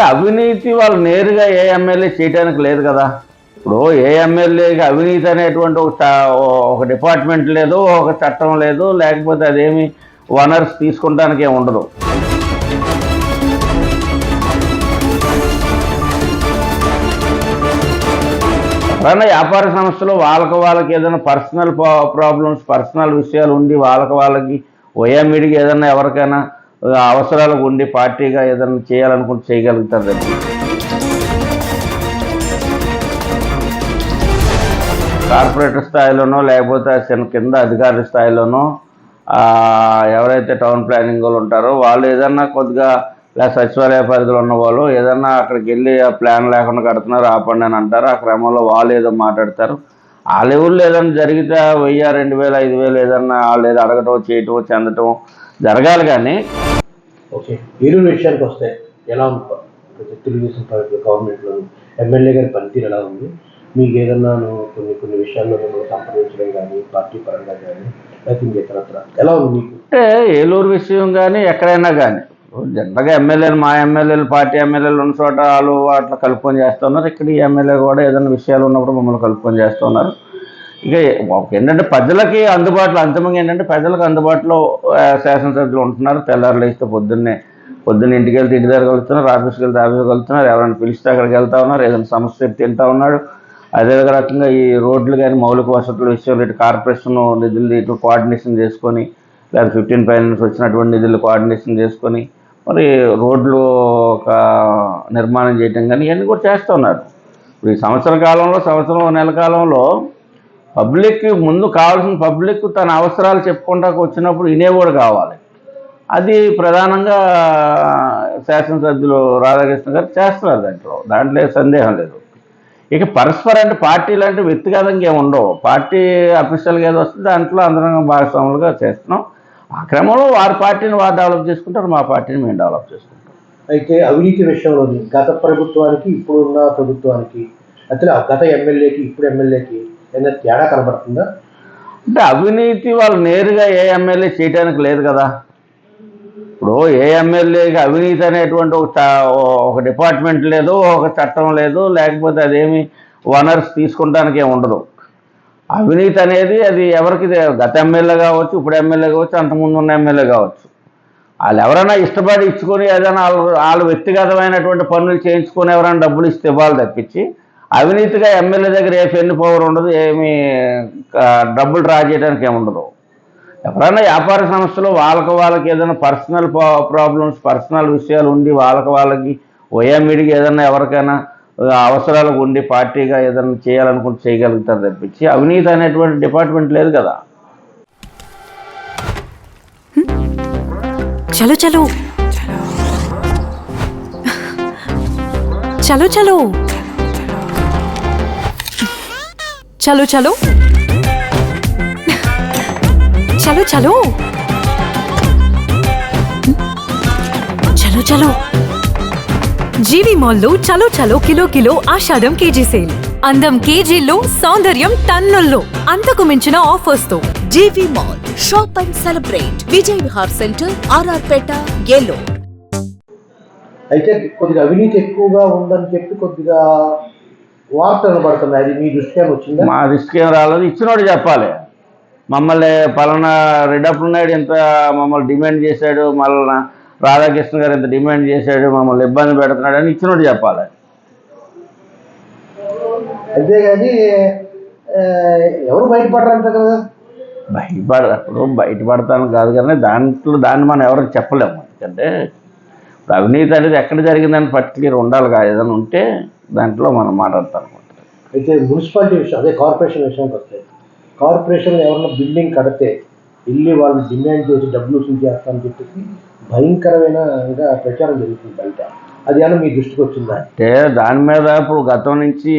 అంటే అవినీతి వాళ్ళు నేరుగా ఏ ఎమ్మెల్యే చేయడానికి లేదు కదా. ఇప్పుడు ఏ ఎమ్మెల్యేకి అవినీతి అనేటువంటి ఒక ఒక డిపార్ట్మెంట్ లేదు ఒక చట్టం లేదు లేకపోతే అదేమి వనర్స్ తీసుకుంటానికి ఏమి ఉండదు. ఎవరైనా వ్యాపార సంస్థలు వాళ్ళకి వాళ్ళకి ఏదైనా పర్సనల్ ప్రాబ్లమ్స్ పర్సనల్ విషయాలు ఉండి వాళ్ళకి వాళ్ళకి ఓఎంఈడికి ఏదైనా ఎవరికైనా అవసరాలకు ఉండి పార్టీగా ఏదైనా చేయాలనుకుంటే చేయగలుగుతారు. తప్ప కార్పొరేటర్ స్థాయిలోనో లేకపోతే చిన్న కింద అధికారుల స్థాయిలోనో ఎవరైతే టౌన్ ప్లానింగ్ వాళ్ళు ఉంటారో వాళ్ళు ఏదన్నా కొద్దిగా లేదా సచివాలయ పరిధిలో ఉన్న వాళ్ళు ఏదన్నా అక్కడికి వెళ్ళి ఆ ప్లాన్ లేకుండా కడుతున్నారు ఆపండి అని అంటారు. ఆ క్రమంలో వాళ్ళు ఏదో మాట్లాడతారు. ఆ లెవెల్లో ఏదైనా జరిగితే వెయ్యి రెండు వేలు ఐదు వేలు ఏదన్నా వాళ్ళు ఏదో అడగటం చేయటం చెందటం జరగాలి కానీ ఓకే. ఏలూరు విషయానికి వస్తే ఎలా తెలుగుదేశం పార్టీ గవర్నమెంట్లో ఎమ్మెల్యే గారి పనితీరు ఎలా ఉంది? మీకు ఏదన్నా కొన్ని కొన్ని విషయాల్లో మిమ్మల్ని సంప్రదించడం కానీ పార్టీ పరంగా కానీ లేకపోతే ఇంకేతరత్ర ఎలా ఉంది మీకు? అంటే ఏలూరు విషయం కానీ ఎక్కడైనా కానీ. జనరల్గా ఎమ్మెల్యేలు మా ఎమ్మెల్యేలు పార్టీ ఎమ్మెల్యేలు ఉన్న చోట వాళ్ళు అట్లా కలుపుకొని చేస్తున్నారు ఇక్కడ ఈ ఎమ్మెల్యే కూడా ఏదైనా విషయాలు ఉన్నప్పుడు మమ్మల్ని కలుపుకొని చేస్తున్నారు ఇక ఒక ఏంటంటే ప్రజలకి అందుబాటులో అంతిమంగా ఏంటంటే ప్రజలకు అందుబాటులో శాసనసభ్యులు ఉంటున్నారు. తెల్లారులు లేస్తే పొద్దున్నే పొద్దున్న ఇంటికి వెళ్తే ఇంటి దగ్గర వెళ్తున్నారు ఆఫీస్కి వెళ్తే ఆఫీస్కి వెళ్తున్నారు ఎవరైనా పిలిస్తే అక్కడికి వెళ్తా ఉన్నారు ఏదైనా సమస్య చెప్తే తింటా ఉన్నాడు. అదే రకంగా ఈ రోడ్లు కానీ మౌలిక వసతుల విషయంలో ఇటు కార్పొరేషన్ నిధులు ఇటు కోఆర్డినేషన్ చేసుకొని లేదా ఫిఫ్టీన్ ఫైనాన్స్ వచ్చినటువంటి నిధులు కోఆర్డినేషన్ చేసుకొని మరి రోడ్లు ఒక నిర్మాణం చేయటం కానీ ఇవన్నీ కూడా చేస్తూ ఉన్నారు. ఇప్పుడు ఈ సంవత్సర కాలంలో సంవత్సరం నెల కాలంలో పబ్లిక్ ముందు కావాల్సిన పబ్లిక్ తన అవసరాలు చెప్పుకుంటా వచ్చినప్పుడు వినేవాడు కావాలి. అది ప్రధానంగా శాసనసభ్యులు రాధాకృష్ణ గారు చేస్తున్నారు దాంట్లో. దాంట్లో ఏ సందేహం లేదు. ఇక పరస్పర అంటే పార్టీలు అంటే వ్యక్తిగతంగా ఏమి ఉండవు. పార్టీ అఫీషియల్గా ఏదో వస్తే దాంట్లో అందరం భాగస్వాములుగా చేస్తున్నాం. ఆ క్రమంలో వారి పార్టీని వారు డెవలప్ చేసుకుంటారు మా పార్టీని మేము డెవలప్ చేసుకుంటాం. అయితే అవినీతి విషయంలో గత ప్రభుత్వానికి ఇప్పుడున్న ప్రభుత్వానికి అసలు గత ఎమ్మెల్యేకి ఇప్పుడు ఎమ్మెల్యేకి ఏదైనా తేడా కనబడుతుందా? అంటే అవినీతి వాళ్ళు నేరుగా ఏ ఎమ్మెల్యే చేయడానికి లేదు కదా. ఇప్పుడు ఏ ఎమ్మెల్యేకి అవినీతి అనేటువంటి ఒక ఒక డిపార్ట్మెంట్ లేదు ఒక చట్టం లేదు లేకపోతే అదేమి వనర్స్ తీసుకుంటానికి ఏమి ఉండదు. అవినీతి అనేది అది ఎవరికి గత ఎమ్మెల్యే కావచ్చు ఇప్పుడు ఎమ్మెల్యే కావచ్చు అంతకుముందు ఉన్న ఎమ్మెల్యే కావచ్చు. వాళ్ళు ఎవరైనా ఇష్టపడి ఇచ్చుకొని ఏదైనా వాళ్ళు వాళ్ళు వ్యక్తిగతమైనటువంటి పనులు చేయించుకొని ఎవరైనా డబ్బులు ఇస్తే ఇవ్వాలి తప్పించి అవినీతిగా ఎమ్మెల్యే దగ్గర ఏ పెన్ను పవర్ ఉండదు ఏమి డబ్బులు డ్రా చేయడానికి ఏమి ఉండదు ఎవరైనా వ్యాపార సంస్థలు వాళ్ళకి వాళ్ళకి ఏదైనా పర్సనల్ ప్రాబ్లమ్స్ పర్సనల్ విషయాలు ఉండి వాళ్ళకి వాళ్ళకి ఓఎంఈడికి ఏదైనా ఎవరికైనా అవసరాలకు ఉండి పార్టీగా ఏదైనా చేయాలనుకుంటే చేయగలుగుతారు తప్పించి అవినీతి అనేటువంటి డిపార్ట్మెంట్ లేదు కదా. చలో చలో. చలో చలో. చలో చలో. చలో చలో. చలో చలో. జీవి మాల్లో చలో చలో kilo kilo Ashadham KG sale. అందం కేజీల్లో సౌందర్యం టన్నుల్లో. అంతకు మించిన ఆఫర్స్తో GV mall shop and celebrate. Vijay Vihar centre RR Peta Eluru. అయితే కొద్దిగా అవినీతి ఎక్కువగా ఉందని చెప్పి కొద్దిగా వార్తలు కనబడుతున్నాయి అది మీ వచ్చిందా? మా రిస్క్ ఏం రాలేదు. ఇచ్చినోడు చెప్పాలి. మమ్మల్ని పలానా రెడ్డప్ప నాయుడు ఇంత మమ్మల్ని డిమాండ్ చేశాడు మళ్ళా రాధాకృష్ణ గారు ఇంత డిమాండ్ చేశాడు మమ్మల్ని ఇబ్బంది పెడుతున్నాడు అని ఇచ్చినోడు చెప్పాలి. అంతేగాని ఆ, ఎవరు బయటపడరంట కదా? బయటపడ అప్పుడు బయటపడతాను కాదు కానీ దాంట్లో దాన్ని మనం ఎవరికి చెప్పలేము. ఎందుకంటే ఇప్పుడు అవినీతి అనేది ఎక్కడ జరిగిందని పర్టికులర్ ఉండాలి కదా. ఏదైనా ఉంటే దాంట్లో మనం మాట్లాడతాం. అనమాట అయితే మున్సిపాలిటీ విషయం అదే కార్పొరేషన్ విషయానికి వస్తే కార్పొరేషన్లో ఎవరైనా బిల్డింగ్ కడితే ఇల్లు వాళ్ళు డిమాండ్ చేసి డబ్బులు వసూలు చేస్తామని చెప్పేసి భయంకరమైన ఇంకా ప్రచారం జరుగుతుంది బయట. అది ఏమన్నా మీ దృష్టికి వచ్చిందా? అంటే దాని మీద ఇప్పుడు గతం నుంచి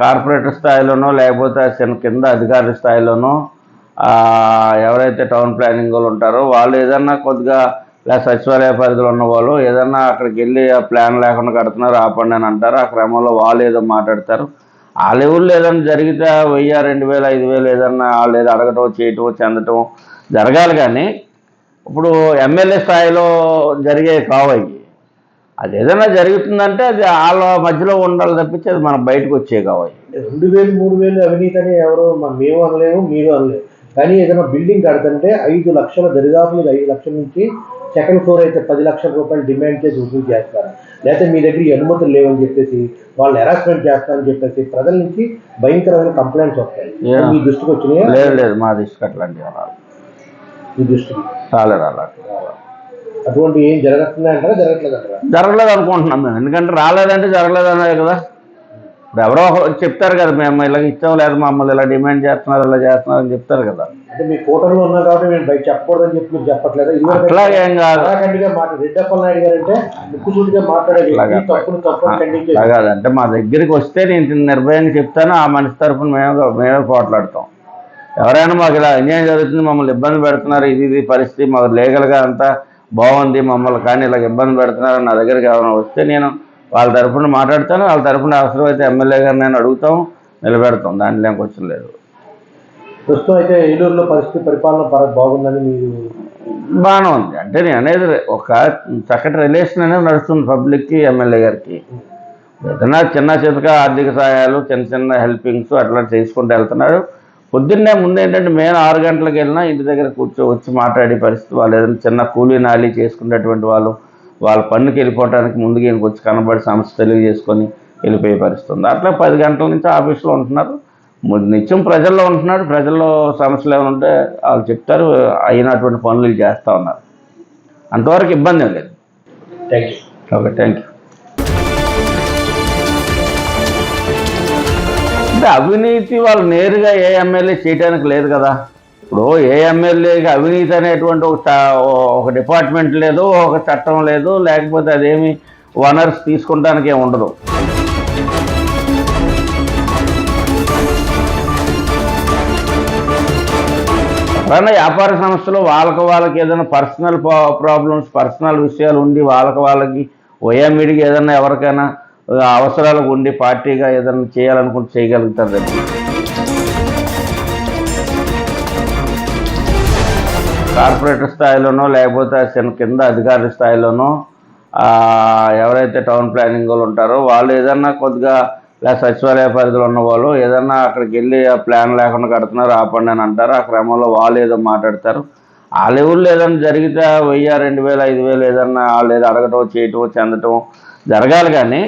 కార్పొరేటర్ స్థాయిలోనో లేకపోతే చిన్న కింద అధికారుల స్థాయిలోనో ఎవరైతే టౌన్ ప్లానింగ్ వాళ్ళు ఉంటారో వాళ్ళు ఏదన్నా కొద్దిగా లేదా సచివాలయ పరిధిలో ఉన్న వాళ్ళు ఏదన్నా అక్కడికి వెళ్ళి ఆ ప్లాన్ లేకుండా కడుతున్నారు ఆపండి అని అంటారు. ఆ క్రమంలో వాళ్ళు ఏదో మాట్లాడతారు. ఆ లెవెల్లో ఏదైనా జరిగితే వెయ్యి రెండు వేలు ఐదు వేలు ఏదన్నా వాళ్ళు ఏదో అడగటం చేయటం చెందటం జరగాలి కానీ ఇప్పుడు ఎమ్మెల్యే స్థాయిలో జరిగే కావాయి అది ఏదైనా జరుగుతుందంటే అది వాళ్ళ మధ్యలో ఉండాలి తప్పించి అది మనం బయటకు వచ్చే కావాలి రెండు వేలు మూడు వేలు అవినీతి అని ఎవరు మేము అనలేము మీరు అనలేము. కానీ ఏదైనా బిల్డింగ్ కడుతుంటే ఐదు లక్షల దరిదాపులు ఐదు లక్షల నుంచి సెకండ్ ఫ్లోర్ అయితే పది లక్షల రూపాయలు డిమాండ్ చేసి వసూలు చేస్తారు. లేకపోతే మీ దగ్గర అనుమతులు లేవని చెప్పేసి వాళ్ళు హెరాస్మెంట్ చేస్తారని చెప్పేసి ప్రజల నుంచి భయంకరమైన కంప్లైంట్స్ వస్తాయి. మీ దృష్టికి వచ్చినాయా? లేదు లేదు మా దృష్టికి అట్లాంటివి రాదు మీ దృష్టికి? రాలేదు అటువంటి ఏం జరగట్లేదు అంటారా జరగట్లేదు అంటారా జరగలేదు అనుకుంటున్నాం మేము. ఎందుకంటే రాలేదంటే జరగలేదు అన్నది కదా. ఇప్పుడు ఎవరో చెప్తారు కదా మేము ఇలా ఇచ్చాం లేదు మమ్మల్ని ఇలా డిమాండ్ చేస్తున్నారు ఇలా చేస్తున్నారు అని చెప్తారు కదా. అంటే మీ కూటమిలో ఉన్నా కాబట్టి మేము బయట చెప్పకూడదని చెప్పి మీరు చెప్పట్లేదు? ఇదివరకు అట్లాగేం కాదు. రెడ్డప్పల నాయుడు గారు అంటే ముక్కుసూటిగా అలా కాదంటే మా దగ్గరికి వస్తే నేను నిర్భయంగా చెప్తాను ఆ మనిషి తరఫున మేము మేమే పోట్లాడతాం. ఎవరైనా మాకు ఇలా అన్యాయం జరుగుతుంది మమ్మల్ని ఇబ్బంది పెడుతున్నారు ఇది ఇది పరిస్థితి మాకు లీగల్గా అంతా బాగుంది మమ్మల్ని కానీ ఇలా ఇబ్బంది పెడుతున్నారు నా దగ్గరికి ఎవరైనా వస్తే నేను వాళ్ళ తరఫున మాట్లాడతాను వాళ్ళ తరఫున అవసరమైతే ఎమ్మెల్యే గారిని నేను అడుగుతాం నిలబెడతాం దాంట్లో ఏం క్వశ్చన్ లేదు. ప్రస్తుతం అయితే ఏలూరులో పరిస్థితి పరిపాలన పర బాగుందని మీరు బాగానే ఉంది. అంటే నేను అనేది ఒక చక్కటి రిలేషన్ అనేది నడుస్తుంది పబ్లిక్కి ఎమ్మెల్యే గారికి. ఏదైనా చిన్న చితక ఆర్థిక సహాయాలు చిన్న చిన్న హెల్పింగ్స్ అట్లా చేసుకుంటూ వెళ్తున్నాడు పొద్దున్నే ముందు ఏంటంటే మేము ఆరు గంటలకు వెళ్ళినా ఇంటి దగ్గర కూర్చో వచ్చి మాట్లాడే పరిస్థితి వాళ్ళు ఏదైనా చిన్న కూలీ నాలి చేసుకునేటువంటి వాళ్ళు వాళ్ళ పన్నుకి వెళ్ళిపోవడానికి ముందుగా ఈయనకి వచ్చి కనబడి సమస్య తెలియజేసుకొని వెళ్ళిపోయే పరిస్థితి ఉంది. అట్లా పది గంటల నుంచి ఆఫీస్లో ఉంటున్నారు. నిత్యం ప్రజల్లో ఉంటున్నాడు ప్రజల్లో సమస్యలు ఏమైనా ఉంటే వాళ్ళు చెప్తారు. అయినటువంటి పనులు చేస్తూ ఉన్నారు. అంతవరకు ఇబ్బంది ఏం లేదు. Thank you okay thank you. అంటే అవినీతి వాళ్ళు నేరుగా ఏ ఎమ్మెల్యే చేయడానికి లేదు కదా. ఇప్పుడు ఏ ఎమ్మెల్యేకి అవినీతి అనేటువంటి ఒక ఒక డిపార్ట్మెంట్ లేదు ఒక చట్టం లేదు లేకపోతే అదేమి ఓనర్స్ తీసుకుంటానికి ఉండదు. ఎవరైనా వ్యాపార సంస్థలు వాళ్ళకి వాళ్ళకి ఏదైనా పర్సనల్ ప్రాబ్లమ్స్ పర్సనల్ విషయాలు ఉండి వాళ్ళకి వాళ్ళకి ఓఎంఈడికి ఏదైనా ఎవరికైనా అవసరాలకు ఉండి పార్టీగా ఏదైనా చేయాలనుకుంటే చేయగలుగుతారు. కార్పొరేటర్ స్థాయిలోనో లేకపోతే చిన్న కింద అధికారుల స్థాయిలోనో ఎవరైతే టౌన్ ప్లానింగ్ వాళ్ళు ఉంటారో వాళ్ళు ఏదన్నా కొద్దిగా లేదా సచివాలయ పరిధిలో ఉన్న వాళ్ళు ఏదన్నా అక్కడికి వెళ్ళి ఆ ప్లాన్ లేకుండా కడుతున్నారు ఆపండి అని అంటారు. ఆ క్రమంలో వాళ్ళు ఏదో మాట్లాడతారు. ఆ లెవెల్లో ఏదైనా జరిగితే వెయ్యి రెండు వేలు ఐదు వేలు ఏదన్నా వాళ్ళు ఏదో అడగటం చేయటం చెందటం జరగాలి కానీ